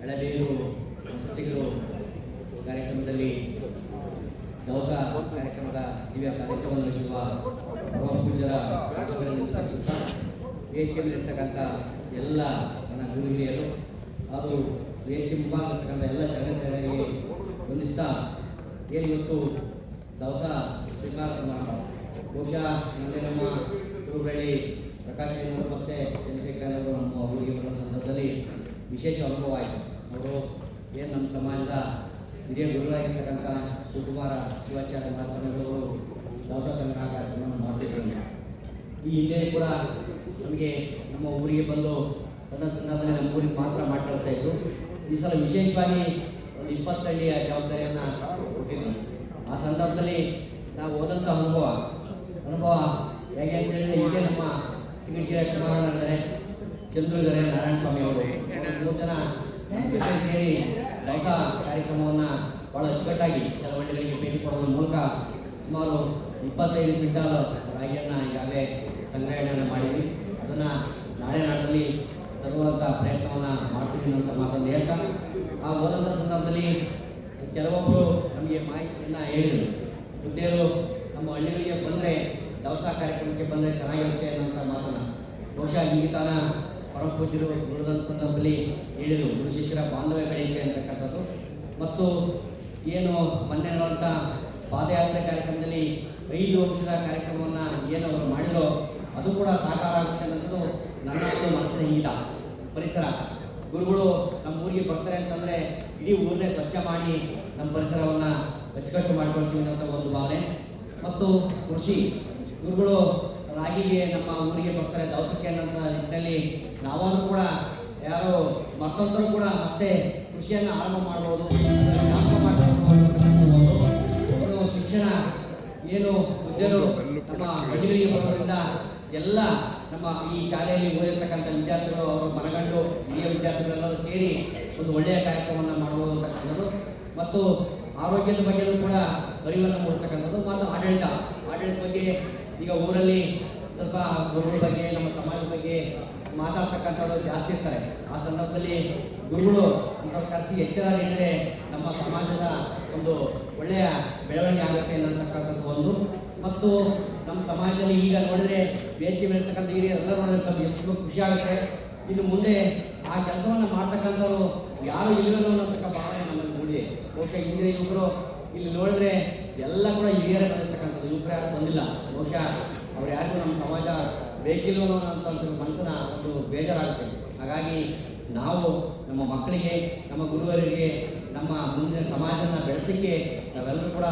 ಎಳನೀರು ವಸತಿಗಳು ಕಾರ್ಯಕ್ರಮದಲ್ಲಿ ದವಸ ಕಾರ್ಯಕ್ರಮದ ದಿವ್ಯ ಸಾಹಿತ್ಯವನ್ನು ನಡೆಸುವ ಪೂಜರ ವೇದಿಕೆಯಲ್ಲಿರ್ತಕ್ಕಂಥ ಎಲ್ಲ ನನ್ನ ಗುರು ಹಿರಿಯರು, ಹಾಗೂ ವೇದಿಕೆ ಮುಂಭಾಗಿರ್ತಕ್ಕಂಥ ಎಲ್ಲ ಶರಣರಿಗೆ ವಂದಿಸ್ತಾ, ಏನು ಇವತ್ತು ದವಸ ಸ್ವೀಕಾರ ಸಮಾರಂಭ. ಬಹುಶಃ ನಮ್ಮ ಗುರುಗಳಲ್ಲಿ ಪ್ರಕಾಶ್ ಮತ್ತು ಚಂದ್ರಶೇಖರ್ ಅವರು ನಮ್ಮ ಊರಿಗೆ ಬರುವ ಸಂದರ್ಭದಲ್ಲಿ ವಿಶೇಷ ಅನುಭವ ಆಯಿತು ಅವರು ಏನು ನಮ್ಮ ಸಮಾಜದ ಹಿರಿಯ ಗುರುಗಳಾಗಿರ್ತಕ್ಕಂಥ ಶಿವಕುಮಾರ ಶಿವಾಚಾರ್ಯ ಮಹಾಸ್ವಾಮಿಗಳವರು ದವಸ ಸಂಗ್ರಹ ಕಾರ್ಯಕ್ರಮವನ್ನು ಮಾಡ್ತಿದ್ರು ಈ ಹಿಂದೆ ಕೂಡ ನಮಗೆ ನಮ್ಮ ಊರಿಗೆ ಬಂದು ತನ್ನ ಸಂದರ್ಭದಲ್ಲಿ ನಮ್ಮ ಊರಿಗೆ ಮಾತ್ರ ಮಾತಾಡ್ತಾ ಇದ್ರು. ಈ ಸಲ ವಿಶೇಷವಾಗಿ ಒಂದು ಇಪ್ಪತ್ತು ಹಳ್ಳಿಯ ಜವಾಬ್ದಾರಿಯನ್ನು ಕೊಟ್ಟಿದ್ದರು. ಆ ಸಂದರ್ಭದಲ್ಲಿ ನಾವು ಹೋದಂಥ ಅನುಭವ ಅನುಭವ ಹೇಗೆ ಅಂತ ಹೇಳಿದ್ರೆ, ಹೀಗೆ ನಮ್ಮ ಸಿಂಗಟಿಯ ಕುಮಾರಣ್ಣ ಇದ್ದಾರೆ ಚಂದ್ರು ಇದ್ದಾರೆ ನಾರಾಯಣ ಸ್ವಾಮಿ ಅವರು. ಜೊತೆ ಸೇರಿ ದವಸ ಕಾರ್ಯಕ್ರಮವನ್ನು ಭಾಳ ಅಚ್ಚುಕಟ್ಟಾಗಿ ಚಳವಳಿಗಳಿಗೆ ಭೇಟಿ ಕೊಡುವ ಮೂಲಕ ಸುಮಾರು ಇಪ್ಪತ್ತೈದು ಕ್ವಿಂಟಾಲ್ ರಾಗಿಯನ್ನು ಈಗಾಗಲೇ ಸಂಗ್ರಹಣೆಯನ್ನು ಮಾಡಿದ್ವಿ. ಅದನ್ನು ನಾಳೆ ನಾಡಲ್ಲಿ ತರುವಂಥ ಪ್ರಯತ್ನವನ್ನು ಮಾಡ್ತೀವಿ ಅಂತ ಮಾತನ್ನು ಹೇಳ್ತಾ, ಆ ಮೊದಲ ಸಂದರ್ಭದಲ್ಲಿ ಕೆಲವೊಬ್ಬರು ನಮಗೆ ಮಾಹಿತಿಯನ್ನು ಹೇಳಿದರು. ಹುದ್ದೆಯರು ನಮ್ಮ ಹಳ್ಳಿಗಳಿಗೆ ಬಂದರೆ ದವಸ ಕಾರ್ಯಕ್ರಮಕ್ಕೆ ಬಂದರೆ ಚೆನ್ನಾಗಿರುತ್ತೆ ಅನ್ನೋಂಥ ಮಾತನ್ನು. ಬಹುಶಃ ಈ ತಾನ ಪರಮ ಪೂಜ್ಯರು ಸಂದರ್ಭದಲ್ಲಿ ಹೇಳಿದರು ಗುರು ಶಿಷ್ಯರ ಬಾಂಧವ್ಯ ಬೆಳೆಯುತ್ತೆ ಅಂತಕ್ಕಂಥದ್ದು. ಮತ್ತು ಏನು ಮೊನ್ನೆ ಇರುವಂಥ ಪಾದಯಾತ್ರೆ ಕಾರ್ಯಕ್ರಮದಲ್ಲಿ ಐದು ವರ್ಷದ ಕಾರ್ಯಕ್ರಮವನ್ನು ಏನು ಅವರು ಮಾಡಿರೋ, ಅದು ಕೂಡ ಸಾಕಾರ ಆಗುತ್ತೆ ಅನ್ನೋದು ನನ್ನ ಒಂದು ಮನಸ್ಸಿನ ಇಂಗಿತ ಪರಿಸರ. ಗುರುಗಳು ನಮ್ಮ ಊರಿಗೆ ಬರ್ತಾರೆ ಅಂತಂದರೆ ಇಡೀ ಊರನ್ನೇ ಸ್ವಚ್ಛ ಮಾಡಿ ನಮ್ಮ ಪರಿಸರವನ್ನು ಅಚ್ಚುಕಟ್ಟು ಮಾಡ್ಕೊಳ್ತೀವಿ ಅನ್ನೋ ಒಂದು ಭಾವನೆ. ಮತ್ತು ಕೃಷಿ. ಗುರುಗಳು ರಾಗಿಗೆ ನಮ್ಮ ಊರಿಗೆ ಬರ್ತಾರೆ ದವಸಕ್ಕೆ ಅನ್ನೋ ನಿಟ್ಟಿನಲ್ಲಿ ನಾವಾದರೂ ಕೂಡ ಯಾರು ಮತ್ತೊಂದರು ಕೂಡ ಮತ್ತೆ ಕೃಷಿಯನ್ನು ಆರಂಭ ಮಾಡ್ಬೋದು. ಶಿಕ್ಷಣ ಏನು ವಿದ್ಯರು ನಮ್ಮ ಹಳ್ಳಿಗಳಿಗೆ ಬರೋದ್ರಿಂದ ಎಲ್ಲ ನಮ್ಮ ಈ ಶಾಲೆಯಲ್ಲಿ ಓದಿರ್ತಕ್ಕಂಥ ವಿದ್ಯಾರ್ಥಿಗಳು ಅವರು ಮನಗಂಡು ಹಿರಿಯ ವಿದ್ಯಾರ್ಥಿಗಳೆಲ್ಲರೂ ಸೇರಿ ಒಂದು ಒಳ್ಳೆಯ ಕಾರ್ಯಕ್ರಮವನ್ನು ಮಾಡ್ಬೋದು ಅಂತಕ್ಕಂಥದ್ದು ಮತ್ತು ಆರೋಗ್ಯದ ಬಗ್ಗೆಯೂ ಕೂಡ ಅರಿವನ್ನು ಮೂಡ್ತಕ್ಕಂಥದ್ದು ಮತ್ತು ಆಡಳಿತ. ಆಡಳಿತ ಬಗ್ಗೆ ಈಗ ಊರಲ್ಲಿ ಸ್ವಲ್ಪ ಗುರುಗಳ ಬಗ್ಗೆ, ನಮ್ಮ ಸಮಾಜದ ಬಗ್ಗೆ ಮಾತಾಡ್ತಕ್ಕಂಥವ್ರು ಜಾಸ್ತಿ ಇರ್ತಾರೆ. ಆ ಸಂದರ್ಭದಲ್ಲಿ ಗುರುಗಳು ಅಂತ ಕರೆಸಿ ಎಚ್ಚರ ನೀಡಿದರೆ ನಮ್ಮ ಸಮಾಜದ ಒಂದು ಒಳ್ಳೆಯ ಬೆಳವಣಿಗೆ ಆಗುತ್ತೆ ಅನ್ನತಕ್ಕಂಥದ್ದು ಒಂದು. ಮತ್ತು ನಮ್ಮ ಸಮಾಜದಲ್ಲಿ ಈಗ ನೋಡಿದರೆ ವೇದಿಕೆ ಮೇಲಿರ್ತಕ್ಕಂಥ ಹಿರಿಯರೆಲ್ಲ ನೋಡಿದ್ರೆ ಎಷ್ಟು ಖುಷಿ ಆಗುತ್ತೆ. ಇನ್ನು ಮುಂದೆ ಆ ಕೆಲಸವನ್ನು ಮಾಡ್ತಕ್ಕಂಥವ್ರು ಯಾರು ಇಲ್ಲವೋ ಅನ್ನತಕ್ಕ ಭಾವನೆ ನಮ್ಮಲ್ಲಿ ಮೂಡಿದೆ ಬಹುಶಃ ಹಿಂದಿನ ಯುವಕರು ಇಲ್ಲಿ ನೋಡಿದ್ರೆ ಎಲ್ಲ ಕೂಡ ಹಿರಿಯರೇ ಬಂದಿರ್ತಕ್ಕಂಥದ್ದು. ಯುವಕರು ಯಾರು ಬಂದಿಲ್ಲ. ಬಹುಶಃ ಅವ್ರು ಯಾರಿಗೂ ನಮ್ಮ ಸಮಾಜ ಬೇಕಿಲ್ಲ ಅಂತ ಮನಸ್ಸಿನ ಒಂದು ಬೇಜಾರಾಗುತ್ತೆ. ಹಾಗಾಗಿ ನಾವು ನಮ್ಮ ಮಕ್ಕಳಿಗೆ, ನಮ್ಮ ಗುರುವರಿಗೆ, ನಮ್ಮ ಮುಂದಿನ ಸಮಾಜನ ಬೆಳೆಸಲಿಕ್ಕೆ ನಾವೆಲ್ಲರೂ ಕೂಡ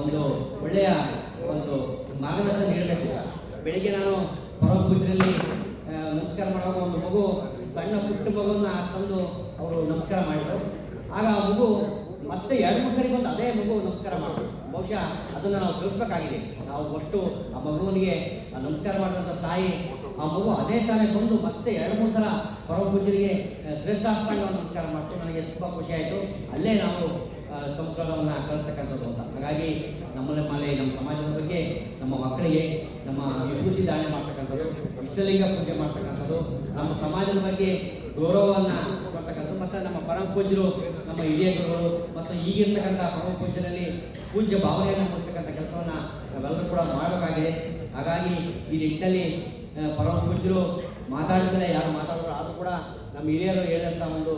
ಒಂದು ಒಳ್ಳೆಯ ಒಂದು ಮಾರ್ಗದರ್ಶನ ನೀಡಬೇಕು. ಬೆಳಿಗ್ಗೆ ನಾನು ಪೂಜೆಯಲ್ಲಿ ನಮಸ್ಕಾರ ಮಾಡುವಾಗ ಒಂದು ಮಗು, ಸಣ್ಣ ಪುಟ್ಟ ಮಗುವನ್ನ ತಂದು ಅವರು ನಮಸ್ಕಾರ ಮಾಡಿದರು. ಆಗ ಆ ಮಗು ಮತ್ತೆ ಎರಡು ಮೂರು ಸರಿ ಬಂದು ಅದೇ ಮಗು ನಮಸ್ಕಾರ ಮಾಡಿದ್ರು ಬಹುಶಃ ಅದನ್ನು ನಾವು ಕಲಿಸ್ಬೇಕಾಗಿದೆ ನಾವು ಅಷ್ಟು ಆ ಮಗುವನಿಗೆ ನಮಸ್ಕಾರ ಮಾಡಿದಂಥ ತಾಯಿ, ಆ ಮಗು ಅದೇ ತಾನೇ ಬಂದು ಮತ್ತೆ ಎರಡು, ಮೂರು ಸಲ ಪರಮ ಪೂಜರಿಗೆ ನಮಸ್ಕಾರ ಮಾಡ್ತು ನನಗೆ ತುಂಬ ಖುಷಿ ಆಯಿತು. ಅಲ್ಲೇ ನಾವು ಸಂಸ್ಕಾರವನ್ನು ಕಲಿಸ್ತಕ್ಕಂಥದ್ದು ಅಂತ. ಹಾಗಾಗಿ ನಮ್ಮಲ್ಲಿ ಮನೆ ನಮ್ಮ ಸಮಾಜದ ಬಗ್ಗೆ, ನಮ್ಮ ಮಕ್ಕಳಿಗೆ, ನಮ್ಮ ವಿಭೂತಿ ದಾನ ಮಾಡ್ತಕ್ಕಂಥದ್ದು ಇಷ್ಟಲಿಂಗ ಪೂಜೆ ಮಾಡ್ತಕ್ಕಂಥದ್ದು, ನಮ್ಮ ಸಮಾಜದ ಬಗ್ಗೆ ಗೌರವವನ್ನು ಕೊಡ್ತಕ್ಕಂಥದ್ದು. ಮತ್ತು ನಮ್ಮ ಪರಮ ಪೂಜ್ಯರು ನಮ್ಮ ಹಿರಿಯರು, ಮತ್ತು ಈಗಿರ್ತಕ್ಕಂಥ ಪರಮ ಪೂಜ್ಯರಲ್ಲಿ ಪೂಜ್ಯ ಭಾವನೆಯನ್ನು ಕೊಡ್ತಕ್ಕಂಥ ಕೆಲಸವನ್ನು ನಾವೆಲ್ಲರೂ ಕೂಡ ಮಾಡಬೇಕಾಗಿದೆ. ಹಾಗಾಗಿ ಈ ನಿಟ್ಟಿನಲ್ಲಿ ಪೂಜ್ಯರು ಮಾತಾಡಿದ್ರೆ ಯಾರು ಮಾತಾಡೋರು ಆದರೂ ಕೂಡ ನಮ್ಮ ಹಿರಿಯರು ಹೇಳಿದಂಥ ಒಂದು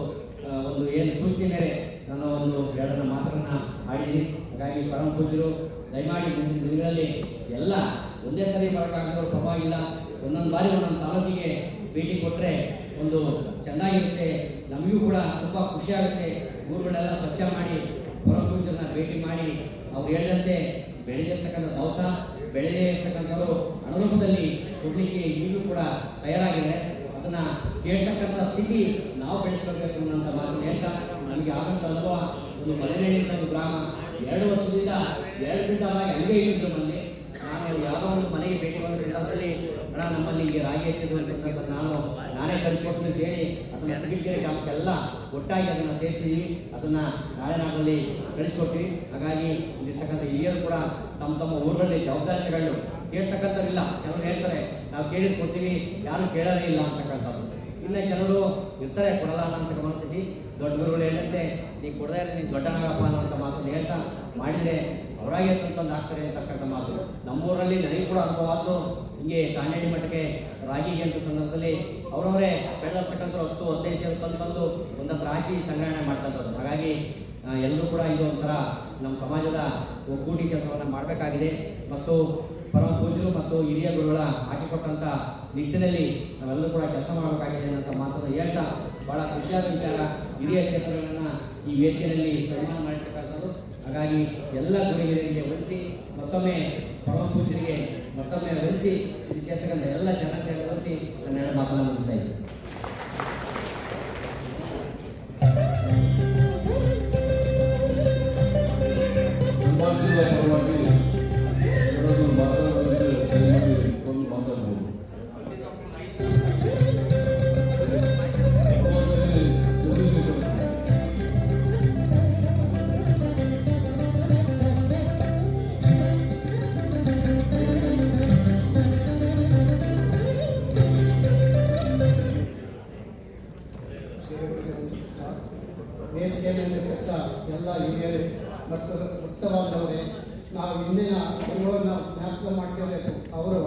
ಒಂದು ಏನು ಸೂಚನೆ ಮೇಲೆ ನಾನು ಒಂದು ಎರಡನ್ನ ಮಾತನ್ನು ಆಡಿದ್ದೀನಿ. ಹಾಗಾಗಿ ಪೂಜ್ಯರು ದಯಮಾಡಿ ಮುಂದಿನ ದಿನಗಳಲ್ಲಿ ಎಲ್ಲ ಒಂದೇ ಸರಿ ಬರೋಕ್ಕಾಗೋ ಪರವಾಗಿಲ್ಲ. ಒಂದೊಂದು ಬಾರಿ ಒಂದೊಂದು ತಾಲೂಕಿಗೆ ಭೇಟಿ ಕೊಟ್ಟರೆ ಒಂದು ಚೆನ್ನಾಗಿರುತ್ತೆ. ನಮಗೂ ಕೂಡ ತುಂಬ ಖುಷಿಯಾಗುತ್ತೆ ಊರುಗಳೆಲ್ಲ ಸ್ವಚ್ಛ ಮಾಡಿ ಪರಮ ಪೂಜ್ಯರನ್ನ ಭೇಟಿ ಮಾಡಿ, ಅವ್ರು ಹೇಳಿದಂತೆ ಬೆಳೆದಿರ್ತಕ್ಕಂಥ ದವಸ ಬೆಳೆದೇ ಇರ್ತಕ್ಕಂಥವ್ರು ಅನುರೂಪದಲ್ಲಿ ಕೊಡಲಿಕ್ಕೆ ಈಗಲೂ ಕೂಡ ತಯಾರಾಗಿದೆ. ಅದನ್ನು ಕೇಳ್ತಕ್ಕಂಥ ಸ್ಥಿತಿ ನಾವು ಬೆಳೆಸ್ಕೊಳ್ಬೇಕು ಅನ್ನೋಂಥ ಮಾತು ಹೇಳ್ತಾ, ನಮಗೆ ಆಗಂತ ಅನುಭವ. ಒಂದು ಮಲೆನಾಡಿನ ಒಂದು ಗ್ರಾಮ, ಎರಡು ವರ್ಷದಿಂದ ಎರಡು ಕ್ವಿಂಟಾಲಾಗಿ ಹಂಗೆ ಇರುತ್ತೆ ನಮ್ಮಲ್ಲಿ ನಾನು ಯಾವ ಒಂದು ಮನೆಗೆ ಭೇಟಿ ಬಂದ ಸಂದರ್ಭದಲ್ಲಿ ಅಣ್ಣ, ನಮ್ಮಲ್ಲಿ ಹೀಗೆ ರಾಗಿ ಹಾಕಿದ್ರು ಅಂತ ನಾನು ನಾನೇ ಕಳಿಸ್ಕೊಡ್ತೀನಿ ಅಂತ ಹೇಳಿ ಅದನ್ನು ಸಿಗಿಗೆರೆ ಗ್ರಾಮಕ್ಕೆಲ್ಲ ಒಟ್ಟಾಗಿ ಅದನ್ನು ಸೇರಿಸಿ ಅದನ್ನು ನಾಳೆ ನಾಡಲ್ಲಿ ಕಳಿಸ್ಕೊಟ್ವಿ. ಹಾಗಾಗಿ ಇಲ್ಲಿರ್ತಕ್ಕಂಥ ಹಿರಿಯರು ಕೂಡ ತಮ್ಮ ತಮ್ಮ ಊರುಗಳಲ್ಲಿ ಜವಾಬ್ದಾರಿ ತಗೊಂಡು ಕೇಳ್ತಕ್ಕಂಥವ್ರಿಲ್ಲ. ಕೆಲವರು ಹೇಳ್ತಾರೆ ನಾವು ಕೇಳಿದ್ ಕೊಡ್ತೀವಿ ಯಾರು ಕೇಳೋದೇ ಇಲ್ಲ ಅಂತಕ್ಕಂಥದ್ದು. ಇನ್ನು ಕೆಲವರು ಇರ್ತಾರೆ ಕೊಡಲ್ಲ ಅನ್ನೋಂಥ ಮನಸ್ಥಿತಿ. ದೊಡ್ಡ ಗುರುಗಳು ಹೇಳಂತೆ ನೀವು ಕೊಡದೇ ಇರೋ ನೀನು ದೊಡ್ಡನಾಗಪ್ಪ ಅನ್ನೋಂಥ ಮಾತನ್ನು ಹೇಳ್ತಾ ಮಾಡಿದರೆ ಅವರಾಗಿ ಅಂತಂದು ಆಗ್ತಾರೆ ಅಂತಕ್ಕಂಥ ಮಾತು. ನಮ್ಮೂರಲ್ಲಿ ನನಗೆ ಕೂಡ ಅನುಭವ ಆಯಿತು ಹಿಂಗೆ ಸಾಣೇಡಿ ಮಠಕ್ಕೆ ರಾಗಿ ಅಂತ ಸಂದರ್ಭದಲ್ಲಿ ಅವರವರೇ ಬೆಳೆದಿರ್ತಕ್ಕಂಥ ಹತ್ತು ಹದಿನೈದು ಸೇರಿ ತಂದು ತಂದು ಒಂದತ್ರ ಹಾಕಿ ಸಂಗ್ರಹಣೆ ಮಾಡ್ಕೊಂಥದ್ದು ಹಾಗಾಗಿ ಎಲ್ಲರೂ ಕೂಡ ಇದು ಒಂಥರ ನಮ್ಮ ಸಮಾಜದ ಒಗ್ಗೂಟಿ ಕೆಲಸವನ್ನು ಮಾಡಬೇಕಾಗಿದೆ. ಮತ್ತು ಪರಮ ಪೂಜರು ಮತ್ತು ಹಿರಿಯ ಗುರುಗಳ ಹಾಕಿಕೊಟ್ಟಂಥ ನಿಟ್ಟಿನಲ್ಲಿ ನಾವೆಲ್ಲರೂ ಕೂಡ ಕೆಲಸ ಮಾಡಬೇಕಾಗಿದೆ ಅನ್ನೋಂಥ ಮಾತನ್ನು ಹೇಳ್ತಾ ಭಾಳ ಖುಷಿಯಾದ ವಿಚಾರ. ಹಿರಿಯ ಕ್ಷೇತ್ರಗಳನ್ನು ಈ ವೇದಿಕೆಯಲ್ಲಿ ಸನ್ಮಾನ ಮಾಡಿರ್ತಕ್ಕಂಥದ್ದು ಹಾಗಾಗಿ ಎಲ್ಲ ಗುರುಗಿರಿಗೆ ವಹಿಸಿ ಮತ್ತೊಮ್ಮೆ ಪರಮ ಪೂಜರಿಗೆ ಮತ್ತೊಮ್ಮೆ ಹೊಲಿಸಿ ಇಲ್ಲಿ ಸೇರ್ತಕ್ಕಂಥ ಎಲ್ಲ ಶರಣ ಸೇವೆ ಹೊಲಿಸಿ ನನ್ನ ಎರಡು ಮಾತನ್ನು ಮುಗಿಸ್ತಾ ಇದ್ದೀನಿ ಜ್ಞಾಪಕ ಮಾಡ್ಕೋಬೇಕು ಅವರು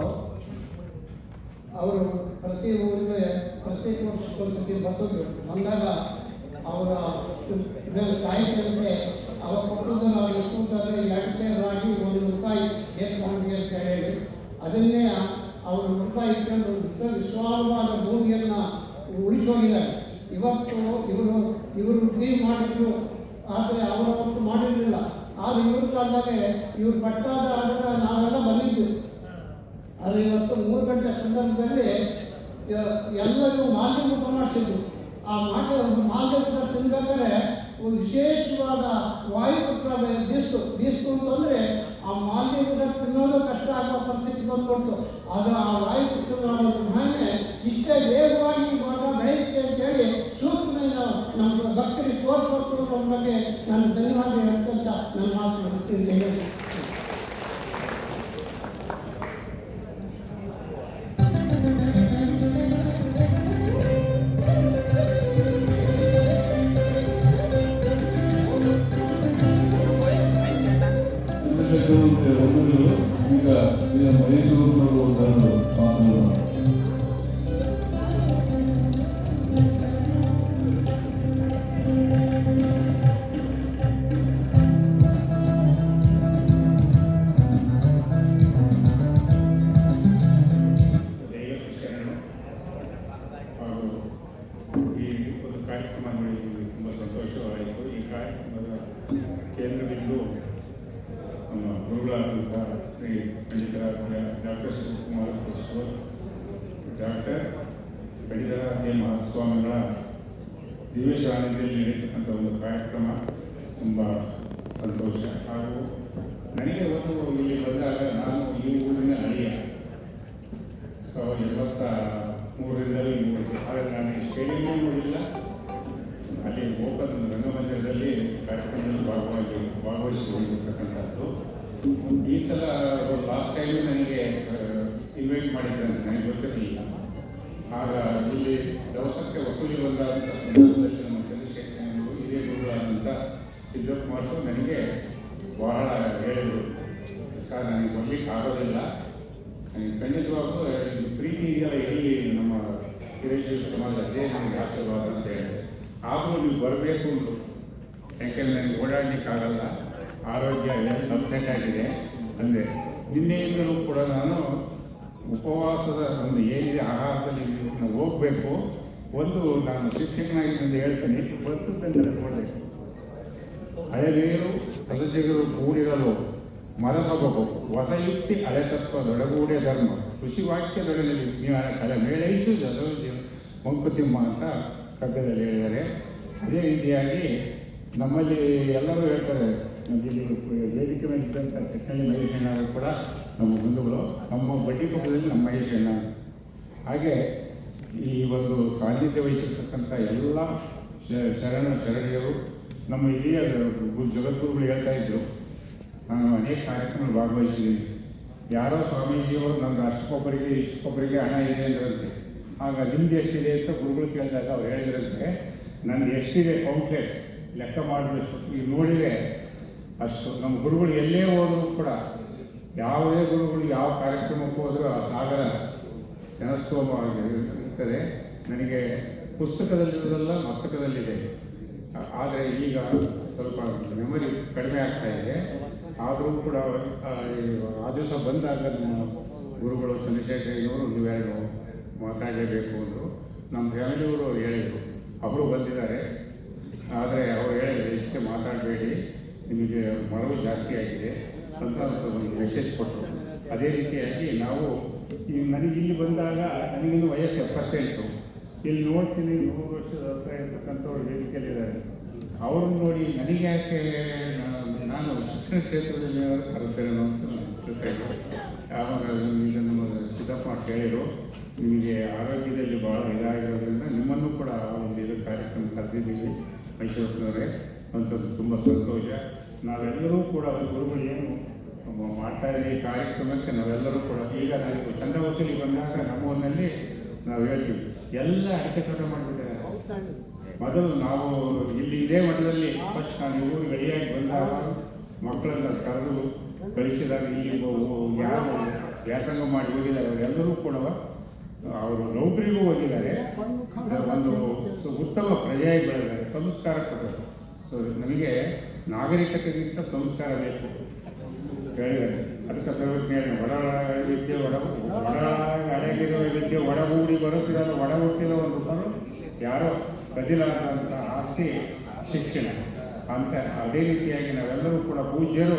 ಅವರು ಪ್ರತಿ ಊರಿಗೆ, ಪ್ರತಿ ವರ್ಷಕ್ಕೆ ಬರ್ತಿದ್ರು ಬಂದಾಗ ಅವರ ಕಾಯಿಲೆ ಅವರ ಅವ ಕೊಟ್ಟದ್ದು ನಾವು ಎಷ್ಟು ಎರಡು ಸೇರು ರಾಗಿ ಒಂದು ರೂಪಾಯಿ ಏನು ಮಾಡಿದೆ ಅಂತ ಹೇಳಿ, ಅದನ್ನೇ ಅವರು ರೂಪಾಯಿ ಇಟ್ಕೊಂಡು ವಿಶಾಲವಾದ ಭೂಮಿಯನ್ನು ಉಳಿಸೋಗಿದ್ದಾರೆ. ಇವತ್ತು ಇವರು ಇವರು ಟೀ ಮಾಡಿದ್ರು, ಆದರೆ ಅವರವತ್ತು ಮಾಡಿರಲಿಲ್ಲ. ಆದರೆ ಇವ್ರ ಕಾಲದಲ್ಲಿ ಇವ್ರು ಪಟ್ಟಾದ ಅದನ್ನ ನಾವೆಲ್ಲ ಬಂದಿದ್ವಿ ಆದರೆ ಇವತ್ತು ಮೂರು ಗಂಟೆ ಸಂದರ್ಭದಲ್ಲಿ ಎಲ್ಲರಿಗೂ ಎಲ್ಲರೂ ಮಾಲ್ಯ ಊಟ ಮಾಡಿಸಿದ್ರು ಆ ಮಾಟ ಮಾಲ್ಯ ಊಟ ತಿಂದರೆ ಒಂದು ವಿಶೇಷವಾದ ವಾಯುಪುತ್ರ ಬೀಸ್ತು. ಬೀಸ್ತು ಅಂತಂದರೆ ಆ ಮಾಲ್ಯ ಊಟ ತಿನ್ನೋದು ಕಷ್ಟ ಆಗೋ ಪರಿಸ್ಥಿತಿ ಬಂದ್ಬಿಟ್ಟು ಅದು ಆ ವಾಯು ಪುತ್ರ ಇಷ್ಟೇ ವೇಗವಾಗಿ ಮಾಟ ಬೆಳೆಯುತ್ತೆ ಅಂತೇಳಿ ಸೂಕ್ಷ್ಮ ನಮ್ಮ ಭಕ್ತರಿಗೆ ತೋರಿಸ್ಕೊಟ್ಟು ನಮ್ಮ ಬಗ್ಗೆ ನಾನು ಧನ್ಯವಾದ ಹೇಳ್ತಂತ ನನ್ನ ಮಾತು ಮುಗಿಸ್ತೀನಿ. ಡಾಕ್ಟರ್ ಪಂಡಿತರಾಧ್ಯ ಮಹಾಸ್ವಾಮಿಗಳ ದಿವ್ಯ ಸಾನ್ನಿಧ್ಯದಲ್ಲಿ ನಡೆಯತಕ್ಕಂಥ ಒಂದು ಕಾರ್ಯಕ್ರಮ ತುಂಬ ಸಂತೋಷ. ಹಾಗೂ ನನಗೆ ಒಂದು ಇಲ್ಲಿ ಬಂದಾಗ ನಾನು ಈ ಊರಿನ ಅಳಿಯ. ಸಾವಿರದ ಎಂಬತ್ತ ಮೂರರಿಂದಲೂ ಮೂರು ಆದರೆ ನಾನು ಸ್ಟೇಡಿಯಂ ನೋಡಿಲ್ಲ. ಅಲ್ಲಿ ಓಪನ್ ರಂಗಮಂದಿರದಲ್ಲಿ ಕಾರ್ಯಕ್ರಮದಲ್ಲಿ ಭಾಗವಾಗಿ ಭಾಗವಹಿಸಿಕೊಂಡಿರ್ತಕ್ಕಂಥದ್ದು. ಈ ಸಲ ಲಾಸ್ಟ್ ಟೈಮ್ ನನಗೆ ಇನ್ವೈಟ್ ಮಾಡಿದ್ದಾನೆ ನನಗೆ ಗೊತ್ತಿರಲಿಲ್ಲ. ಆಗ ಇಲ್ಲಿ ದವಸಕ್ಕೆ ವಸೂಲಿ ಬಂದಾದಂಥ ಸಂದರ್ಭದಲ್ಲಿ ನಮ್ಮ ಚಂದ್ರಶೇಖರ ಅವರು ಹಿರಿಯ ಗುರುಗಳಾದಂಥ ಸಿದ್ದಕುಮಾರ್ ಸರ್ ನನಗೆ ಬಹಳ ಹೇಳಿದರು. ಸರ್, ನನಗೆ ಬರಲಿಕ್ಕೆ ಆಗೋದಿಲ್ಲ. ನನಗೆ ಖಂಡಿತವಾಗೂ ಇದು ಪ್ರೀತಿ ಇದೆಯಲ್ಲ ಇಡೀ ನಮ್ಮ ಹಿರೇಶ್ವರ ಸಮಾಜ, ಅದೇ ನನಗೆ ಆಶೀರ್ವಾದ ಅಂತ ಹೇಳಿದೆ ಆದರೂ ನೀವು ಬರಬೇಕು ಅಂದರು. ಯಾಕೆಂದರೆ ನನಗೆ ಓಡಾಡಲಿಕ್ಕೆ ಆಗಲ್ಲ. ಆರೋಗ್ಯ ಅಪ್ಸೆಟ್ ಆಗಿದೆ. ಅಂದೆ ನಿನ್ನೆಯಿಂದಲೂ ಕೂಡ ನಾನು ಉಪವಾಸದ ಒಂದು ಏನಿದೆ ಆಹಾರದಲ್ಲಿ ನಾವು ಹೋಗಬೇಕು. ಒಂದು ನಾನು ಶಿಕ್ಷಕನಾಗಿದ್ದಂತ ಹೇಳ್ತೇನೆ ಬರ್ತದಂತ ಕೊಡಬೇಕು ಹಳೆಯರು ಸದಸ್ಯರು ಕೂಡಿರಲು ಮರಸಬಗು ಹೊಸಯುಕ್ತಿ ಹಳೆತತ್ವ, ದೊಡಗೂಡೆ ಧರ್ಮ, ಕೃಷಿ ವಾಕ್ಯದೊಡನೆ ವಿಜ್ಞಾನ ಕಲೆ ಮೇಳೈಸು ಜನ ಮಂಕುತಿಮ್ಮ ಅಂತ ಕಗ್ಗದಲ್ಲಿ ಹೇಳಿದ್ದಾರೆ. ಅದೇ ರೀತಿಯಾಗಿ ನಮ್ಮಲ್ಲಿ ಎಲ್ಲರೂ ಹೇಳ್ತಾರೆ ವೇದಿಕೆ ಮೇಲೆ ಇದ್ದಂಥ ಚಕ್ಕಳ್ಳಿ ಕೂಡ ನಮ್ಮ ಬಂಧುಗಳು, ನಮ್ಮ ಬಡ್ಡಿ ಕೊಪ್ಪದಲ್ಲಿ ನಮ್ಮ ಮಹೇಶಣ್ಣ ಹಾಗೆ ಈ ಒಂದು ಸಾನ್ನಿಧ್ಯ ವಹಿಸಿರ್ತಕ್ಕಂಥ ಎಲ್ಲ ಶರಣ, ಶರಣೆಯರು, ನಮ್ಮ ಹಿರಿಯ ಜಗದ್ಗುರುಗಳು ಹೇಳ್ತಾ ಇದ್ರು, ನಾನು ಅನೇಕ ಕಾರ್ಯಕ್ರಮ ಭಾಗವಹಿಸಿದ್ದೀನಿ. ಯಾರೋ ಸ್ವಾಮೀಜಿಯವರು ನಮ್ಮ ಅಷ್ಟಕ್ಕೊಬ್ಬರಿಗೆ, ಇಷ್ಟಕ್ಕೊಬ್ಬರಿಗೆ ಹಣ ಇದೆ ಅಂದ್ರಂತೆ. ಆಗ ನಿಮ್ದು ಎಷ್ಟಿದೆ ಅಂತ ಗುರುಗಳು ಕೇಳಿದಾಗ ಅವ್ರು ಹೇಳಿದ್ರಂತೆ ನನ್ನ ಎಷ್ಟಿದೆ ಕೌಂಟ್ಲೆಸ್ ಲೆಕ್ಕ ಮಾಡಿದಷ್ಟು ಈ ನೋಡಿದೆ ಅಷ್ಟು ನಮ್ಮ ಗುರುಗಳು ಎಲ್ಲೇ ಹೋದರೂ ಕೂಡ ಯಾವುದೇ ಗುರುಗಳು ಯಾವ ಕಾರ್ಯಕ್ರಮಕ್ಕೆ ಹೋದರೂ ಆ ಸಾಗರ ಜನಸ್ತೋಮವಾಗಿ ಇರ್ತದೆ. ನನಗೆ ಪುಸ್ತಕದಲ್ಲಿರೋದೆಲ್ಲ ಮಸ್ತಕದಲ್ಲಿದೆ. ಆದರೆ ಈಗ ಸ್ವಲ್ಪ ಮೆಮೊರಿ ಕಡಿಮೆ ಆಗ್ತಾ ಇದೆ. ಆದರೂ ಕೂಡ ಆ, ದಿವಸ ಬಂದಾಗ ನಮ್ಮ ಗುರುಗಳು ಚಂದ್ರಶೇಖರಯ್ಯವರು ನೀವ್ಯಾರು ಮಾತಾಡಲೇಬೇಕು ಅಂದರು. ನಮ್ಮ ಫ್ಯಾಮಿಲಿಯವರು ಹೇಳಿದರು. ಅವರು ಬಂದಿದ್ದಾರೆ. ಆದರೆ ಅವರು ಹೇಳಿದ್ರು ಇಷ್ಟೇ ಮಾತಾಡಬೇಡಿ. ನಿಮಗೆ ಮರವು ಜಾಸ್ತಿ ಆಗಿದೆ. ಅಂತ ಒಂದು ಮೆಸೇಜ್ ಕೊಟ್ಟರು. ಅದೇ ರೀತಿಯಾಗಿ ನಾವು ಈ ನನಗೆ ಇಲ್ಲಿ ಬಂದಾಗ ನನಗಿನ್ನು ವಯಸ್ಸು ಎಪ್ಪತ್ತೆಂಟು. ಇಲ್ಲಿ ನೋಡ್ತೀನಿ ನೂರು ವರ್ಷದ ಹತ್ರ ಇರ್ತಕ್ಕಂಥವ್ರು ವೇದಿಕೆಯಲ್ಲಿದ್ದಾರೆ ಅವ್ರನ್ನ ನೋಡಿ ನನಗೆ ಯಾಕೆ ನಾನು- ಶಿಕ್ಷಣ ಕ್ಷೇತ್ರದಲ್ಲಿ ಏನಾದರೂ ಕರೆತೇನೋ ಅಂತ ತಿಳ್ಕೊಂಡೆ. ಆವಾಗ ಈಗ ನಮ್ಮ ಸಿದ್ದಪ್ಪ ಕೇಳಿದರು ನಿಮಗೆ ಆರೋಗ್ಯದಲ್ಲಿ ಭಾಳ ಇದಾಗಿರೋದ್ರಿಂದ ನಿಮ್ಮನ್ನು ಕೂಡ ಒಂದು ಇದು ಕಾರ್ಯಕ್ರಮ ಕರೆದಿದ್ದೀವಿ. ಮೈಸೂರಿನವರೇ ಅಂಥದ್ದು ತುಂಬ ಸಂತೋಷ. ನಾವೆಲ್ಲರೂ ಕೂಡ ಗುರುಗಳು ಏನು ಮಾಡ್ತಾ ಇದ್ದೀವಿ ಕಾರ್ಯಕ್ರಮಕ್ಕೆ ನಾವೆಲ್ಲರೂ ಕೂಡ ಈಗ ನಾವು ಚಂದ ವಸೂಲಿ ಬಂದಾಗ ನಮ್ಮೂರಿನಲ್ಲಿ ನಾವು ಹೇಳ್ತೀವಿ, ಎಲ್ಲ ಅಡಿಕೆ ತೋಟ ಮಾಡಿಬಿಟ್ಟಿದ್ದಾರೆ. ಮೊದಲು ನಾವು ಇಲ್ಲಿ ಇದೇ ಮಠದಲ್ಲಿ ಫಸ್ಟ್ ನಾನು ಊರು ಗಡಿಯಾಗಿ ಬಂದಾಗ ಮಕ್ಕಳನ್ನ ಕರೆದು ಕಳಿಸಿದಾಗ ಇಲ್ಲಿ ಯಾರು ವ್ಯಾಸಂಗ ಮಾಡಿ ಹೋಗಿದ್ದಾರೆ, ಅವರೆಲ್ಲರೂ ಕೂಡ ಅವರು ನೌಕರಿಗೂ ಹೋಗಿದ್ದಾರೆ. ಒಂದು ಉತ್ತಮ ಪ್ರಜೆಯಾಗಿ ಬೆಳೆದಿದ್ದಾರೆ ಸಂಸ್ಕಾರ ಕೊಡಬೇಕು ಸೊ ನಮಗೆ ನಾಗರಿಕತೆಗಿಂತ ಸಂಸ್ಕಾರ ಬೇಕು. ಹೇಳಿದ್ದಾರೆ ಅದಕ್ಕೆ ಸರ್ವಜ್ಞ ಒಡ ವಿದ್ಯೆ ಒಡ ಒಡ ಅಡಗಿರುವ ವಿದ್ಯೆ ಒಡಗೂಡಿ ಬರುತ್ತಿರಲ್ಲ ಒಡ ಹುಟ್ಟಿರೋ ಒಂದು ಯಾರೋ ಬದಿಲಾದಂಥ ಆಸ್ತಿ ಶಿಕ್ಷಣ. ಅಂತ ಅದೇ ರೀತಿಯಾಗಿ ನಾವೆಲ್ಲರೂ ಕೂಡ ಪೂಜ್ಯರು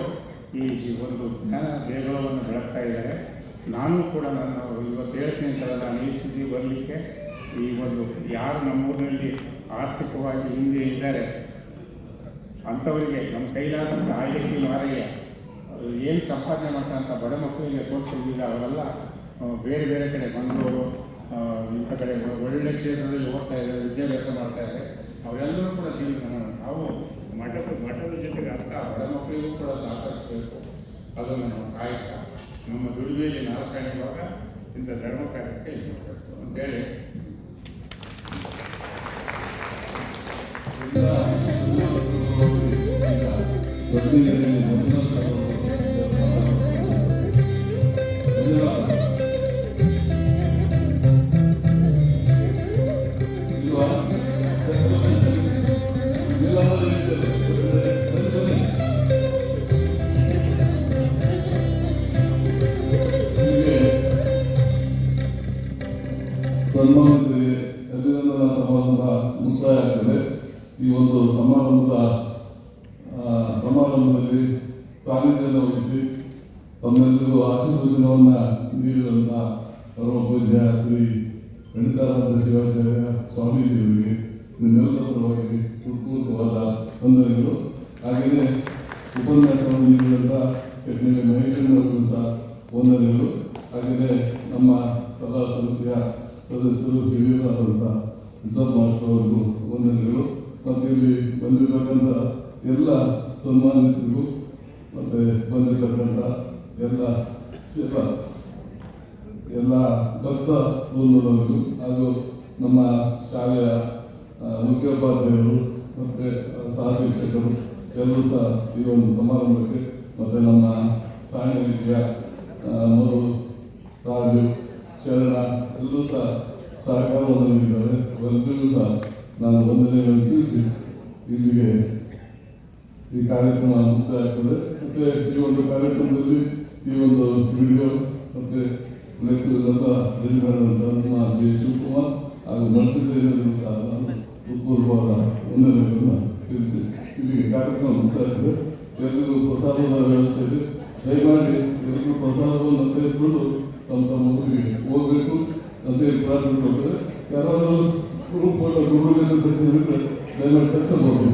ಈ ಒಂದು ಜ್ಞಾನ ದೇಗುಲವನ್ನು ಬೆಳಗ್ತಾ ಇದ್ದಾರೆ. ನಾನು ಕೂಡ ನಾನು ಇವತ್ತು ಹೇಳ್ತೀನಿ ಅಂತ ನಾನು ಈ ಸ್ಥಿತಿ ಬರಲಿಕ್ಕೆ ಈ ಒಂದು ಯಾರು ನಮ್ಮೂರಿನಲ್ಲಿ ಆರ್ಥಿಕವಾಗಿ ಹಿಂದೆ ಇದ್ದಾರೆ. ಅಂಥವರಿಗೆ ನಮ್ಮ ಕೈಲಾದಂಥ ಆಯ್ಕೆ ಮಾರಯ್ಯ ಏನು ಸಂಪಾದನೆ ಮಾಡ್ತಂಥ ಬಡ ಮಕ್ಕಳಿಗೆ ಈಗ ಅವರೆಲ್ಲ ಬೇರೆ ಬೇರೆ ಕಡೆ ಮಂಗಳೂರು ಇಂಥ ಕಡೆ ಒಳ್ಳೆ ಕ್ಷೇತ್ರದಲ್ಲಿ ಓದ್ತಾ ಇದ್ದಾರೆ, ವಿದ್ಯಾಭ್ಯಾಸ ಮಾಡ್ತಾ ಇದ್ದಾರೆ. ಅವರೆಲ್ಲರೂ ಕೂಡ ಜೀವನ ನಾವು ಮಠದ ಮಠದ ಜೊತೆಗೆ ಅರ್ಥ, ಬಡ ಮಕ್ಕಳಿಗೂ ಕೂಡ ಸಹಕರಿಸಬೇಕು ಅದು ನಮ್ಮ ಕಾಯಕ ನಮ್ಮ ದುಡಿಮೆಯಲ್ಲಿ ನಾಲ್ಕು ಇಂಥ ಧರ್ಮ ಕಾರ್ಯಕ್ಕೆ ಇದು ಅಂತೇಳಿ Thank you. ಪಂಡಿತಾನಂದ ಶಿವಾಚಾರ್ಯ ಸ್ವಾಮೀಜಿಯವರಿಗೆ ನಿಮ್ಮೆಲ್ಲರ ಪರವಾಗಿ ಹೃತ್ಪೂರ್ವಕವಾದ ವಂದನೆಗಳು ಹಾಗೆಯೇ ಉಪನ್ಯಾಸವನ್ನು ನೀಡಿದಂಥ ಕೆಟ್ಟ ಮಹೇಶನವರಿಗೂ ಸಹ ವಂದನೆಗಳು ಹಾಗೆಯೇ ನಮ್ಮ ಸಭಾ ಸಮಿತಿಯ ಸದಸ್ಯರು ಹಿರಿಯರಾದಂಥ ಸಿದ್ದಪ್ಪ ಮಾಸ್ಟರ್ ಅವರಿಗೂ ವಂದನೆಗಳು ಮತ್ತು ಇಲ್ಲಿ ಬಂದಿರತಕ್ಕಂಥ ಎಲ್ಲ ಸನ್ಮಾನಿತರಿಗೂ ಮತ್ತು ಬಂದಿರತಕ್ಕಂಥ ಎಲ್ಲ ಎಲ್ಲ ಭಕ್ತ ಬಂಧುಗಳು ಹಾಗೂ ನಮ್ಮ ಶಾಲೆಯ ಮುಖ್ಯೋಪಾಧ್ಯಾಯರು ಮತ್ತು ಸಹ ಶಿಕ್ಷಕರು ಎಲ್ಲರೂ ಸಹ ಈ ಒಂದು ಸಮಾರಂಭಕ್ಕೆ ಮತ್ತು ನಮ್ಮ ಸಾಣಿಕೆಯ ಮರು ರಾಜು, ಶರಣ ಎಲ್ಲರೂ ಸಹ ಸಹಕಾರವನ್ನು ನೀಡಿದ್ದಾರೆ. ಅವರೆಲ್ಲರಿಗೂ ಸಹ ನಾನು ವಂದನೆಗಳನ್ನು ತಿಳಿಸಿ ಇಲ್ಲಿಗೆ ಈ ಕಾರ್ಯಕ್ರಮ ಮುಕ್ತಾಯ ಆಗ್ತದೆ. ಮತ್ತೆ ಈ ಒಂದು ಕಾರ್ಯಕ್ರಮದಲ್ಲಿ ಈ ಒಂದು ವಿಡಿಯೋ ಮತ್ತೆ ರೆಡಿ ನಮ್ಮ ಬಿ ಶಿವಕುಮಾರ್ ಹಾಗೂ ನರಸಿಂಹೇಶ್ವರರು ಸಹ ನಾನು ಹೃತ್ಪೂರ್ವವಾದ ವಂದನೆಗಳನ್ನು ತಿಳಿಸಿ. ಇಲ್ಲಿಗೆ ಕಾರ್ಯಕ್ರಮ ಆಗ್ತದೆ ಎಲ್ಲರಿಗೂ ಪ್ರಸಾದದ ವ್ಯವಸ್ಥೆ ಇದೆ. ದಯಮಾಡಿ ಎಲ್ಲರಿಗೂ ಪ್ರಸಾದವನ್ನು ತೆಗೆದುಕೊಂಡು ತಮ್ಮ ತಮ್ಮ ಊರಿಗೆ ಹೋಗಬೇಕು ಅಂತೇಳಿ ಪ್ರಾರ್ಥಿಸ್ಕೊಳ್ತದೆ ಯಾರಾದರೂ ಗ್ರೂಪ್ ಫೋಟೋ ಗುರುಗಳಿಂದ ತೆಗೆದಿದ್ರೆ ದಯಮಾಡಿ ಕಷ್ಟಬಹುದು